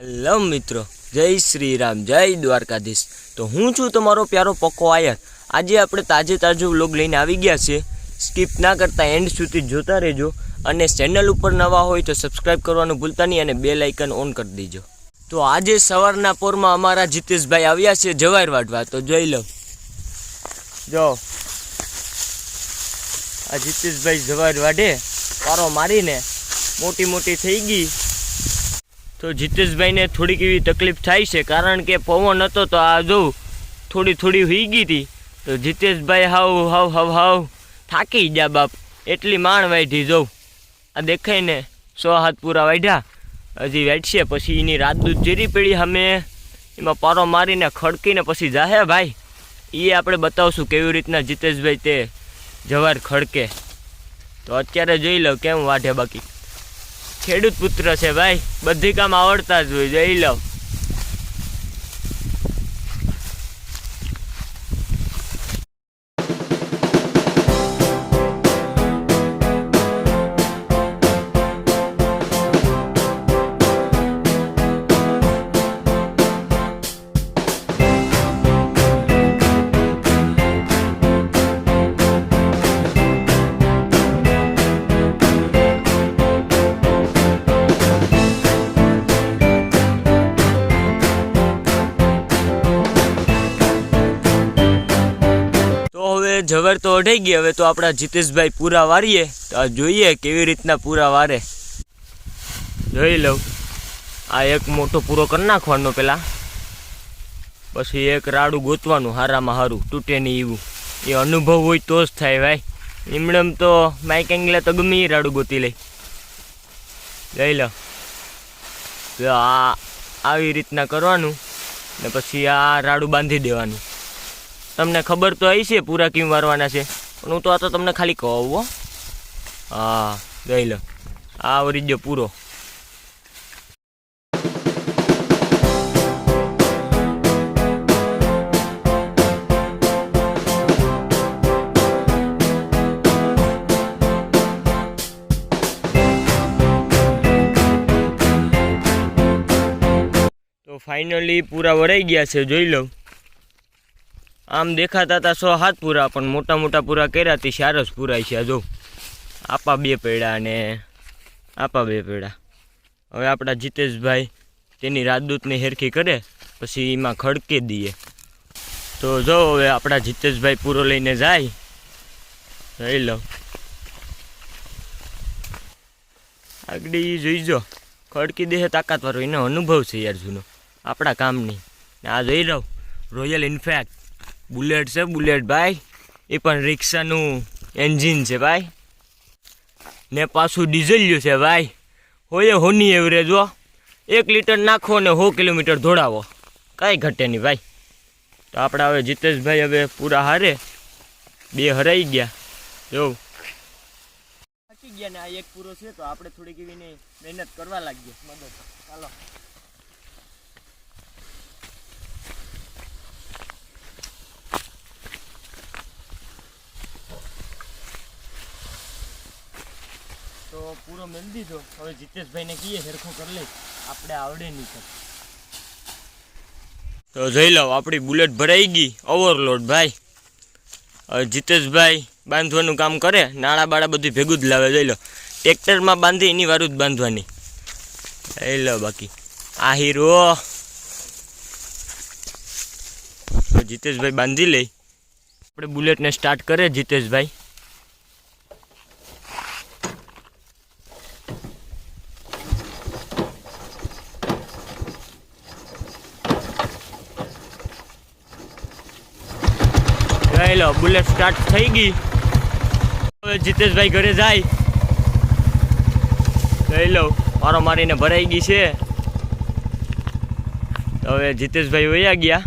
Hello મિત્રો, જય શ્રી રામ જય દ્વારકાધીશ. તો હું છું તમારો પ્યારો પક્કો આયર. આજે આપણે તાજે તાજો વ્લોગ લઈને આવી ગયા છે સ્કીપ ના કરતા એન્ડ સુધી જોતા રહેજો અને ચેનલ ઉપર નવા હોય તો સબસ્ક્રાઈબ કરવાનું ભૂલતા નહીં અને બે લાઇકન ઓન કરી દેજો. તો આજે સવારના પોરમાં અમારા જીતેશભાઈ આવ્યા છે જવાર વાટવા તો જોઈ લો. જો. આ જીતેશભાઈ જવાર વાઢે. પારો મારીને મોટી મોટી થઈ ગઈ. તો જીતેશભાઈને થોડીક એવી તકલીફ થાય છે, કારણ કે પવન હતો તો આ જો થોડી થોડી હોઈ ગઈ હતી. તો જીતેશભાઈ હાવ હાવ હાવ હાવ થાકી ગયા બાપ. એટલી માણ વાઢી જોઉં આ દેખાય ને સો હાથ પૂરા વાઢ્યા હજી વેઠશે પછી એની રાત દૂધ જીરી પડી અમે એમાં પારો મારીને ખડકીને પછી જાહે ભાઈ. એ આપણે બતાવશું કેવી રીતના જીતેશભાઈ તે જવાર ખડકે. તો અત્યારે જોઈ લો કેમ વાઢે બાકી. ખેડૂત પુત્ર છે ભાઈ. બધી કામ આવડતા જ હોય જઈ લો. જવર તો અઢાઈ ગઈ, હવે તો આપણા જીતેશભાઈ પૂરા વારીએ. તો જોઈએ કેવી રીતના પૂરા વારે. જોઈ લઉં. આ એક મોટો પૂરો કરી નાખવાનો પેલા. પછી એક રાડું ગોતવાનું હારામાં હારું, તૂટે નહીં એવું. એ અનુભવ હોય તો જ થાય ભાઈ. એમણે તો માઇક એંગલે તો ગમે એ રાડું ગોતી લઈ લઈ લો. તો આ આવી રીતના કરવાનું. ને પછી આ રાડું બાંધી દેવાનું. તમને ખબર તો આવી છે, પૂરા કેમ વારવાના છે. પણ હું તો આ તો તમને ખાલી કહું હો. હા, જોઈ લો. આ વરી ગયો પૂરો ફાઇનલી પૂરા વરાઈ ગયા છે, જોઈ લઉં આમ દેખાતા હતા સો હાથ પૂરા, પણ મોટા મોટા પૂરા કર્યા તે, ચાર જ પૂરાય છે જો. આપા બે પૈડા અને આપા બે પૈડા હવે આપણા જીતેશભાઈ તેની રાજદૂતની હેરખી કરે, પછી એમાં ખડકી દઈએ તો જો હવે આપણા જીતેશભાઈ પૂરો લઈને જાય. લઈ લો આગળ જોઈજો ખડકી દેહ તાકાતવાળો, એનો અનુભવ છે યાર જૂનો. આપણા કામની આ જોઈ રહો રોયલ ઇન્ફેક્ટ બુલેટ છે, બુલેટ ભાઈ. એ પણ રિક્ષાનું એન્જિન છે ભાઈ. ને પાછું ડીઝલ્યું છે ભાઈ. હોય હોની એવરેજ હો. એક લીટર નાખો ને સો કિલોમીટર દોડાવો. કાંઈ ઘટે નહીં ભાઈ. તો આપણે હવે જીતેશભાઈ હવે પૂરા હારે. બે હરાઈ ગયા. જો. થાકી ગયા ને આ એક પૂરો છે, તો આપણે થોડીક એવી મહેનત કરવા લાગીએ. મદદ. ચાલો તો પૂરો મેળ દીધો. હવે જીતેશભાઈને કહીએ સરખો કરી લઈ. આપણે આવડે નહીં સર. તો જોઈ લો, આપણી બુલેટ ભરાઈ ગઈ ઓવરલોડ ભાઈ. જીતેશભાઈ બાંધવાનું કામ કરે, નાળા બાળા બધું ભેગું જ લાવે, જોઈ લો. ટ્રેક્ટરમાં બાંધી, એની વારું જ બાંધવાની. એ લો બાકી. આ હીરો. જીતેશભાઈ બાંધી લઈ આપણે બુલેટને સ્ટાર્ટ કરે, જીતેશભાઈ. જોઈ લો, બુલેટ સ્ટાર્ટ થઈ ગઈ. હવે જીતેશભાઈ ઘરે જાય. લઈ લો, મારો મારીને ભરાઈ ગઈ છે. હવે જીતેશભાઈ વયા ગયા.